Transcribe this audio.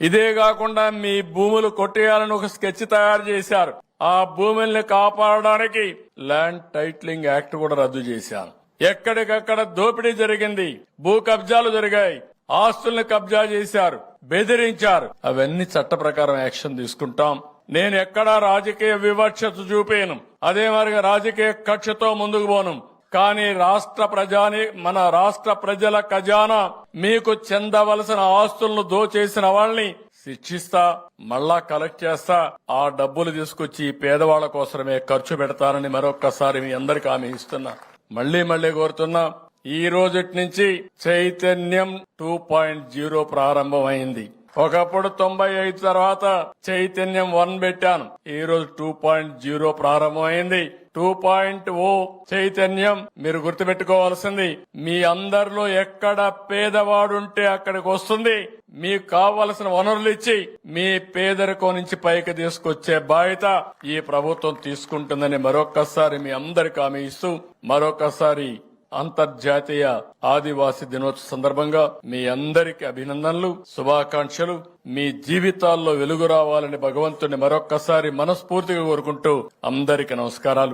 ఇదే కాకుండా మీ భూములు కొట్టేయాలని ఒక స్కెచ్ తయారు చేశారు. ఆ భూముల్ని కాపాడడానికి ల్యాండ్ టైటిలింగ్ యాక్ట్ కూడా రద్దు చేశారు. ఎక్కడికక్కడ దోపిడీ జరిగింది. భూ కబ్జాలు జరిగాయి. ఆస్తుల్ని కబ్జా చేశారు. బెదిరించారు. అవన్నీ చట్ట ప్రకారం యాక్షన్ తీసుకుంటాం. నేను ఎక్కడా రాజకీయ వివక్షత చూపేను. అదే మరిగా రాజకీయ కక్షతో ముందుకు పోను. కానీ రాష్ట్ర ప్రజాని మన రాష్ట్ర ప్రజల ఖజానా మీకు చెందవలసిన ఆస్తులను దోచేసిన వాళ్ళని శిక్షిస్తా మళ్ళా కలెక్ట్ చేస్తా. ఆ డబ్బులు తీసుకొచ్చి పేదవాళ్ళ కోసమే ఖర్చు పెడతానని మరొక్కసారి మీ అందరికి హామీ ఇస్తున్నా. మళ్ళీ మళ్ళీ కోరుతున్నా ఈ రోజు నుంచి చైతన్యం టూ పాయింట్ జీరో ప్రారంభమైంది. ఒకప్పుడు తొంభై ఐదు తర్వాత చైతన్యం వన్ పెట్టాను. ఈ రోజు టూ పాయింట్ జీరో ప్రారంభమైంది. టూ పాయింట్ ఓ చైతన్యం మీరు గుర్తుపెట్టుకోవాల్సింది. మీ అందరిలో ఎక్కడ పేదవాడుంటే అక్కడికి వస్తుంది. మీకు కావలసిన వనరులు ఇచ్చి మీ పేదరికం నుంచి పైకి తీసుకొచ్చే బాధ్యత ఈ ప్రభుత్వం తీసుకుంటుందని మరొక్కసారి మీ అందరికి హామీ ఇస్తూ మరొకసారి అంతర్జాతీయ ఆదివాసి దినోత్సవ సందర్భంగా మీ అందరికీ అభినందనలు శుభాకాంక్షలు. మీ జీవితాల్లో వెలుగు రావాలని భగవంతుని మరొక్కసారి మనస్ఫూర్తిగా కోరుకుంటూ అందరికి నమస్కారాలు.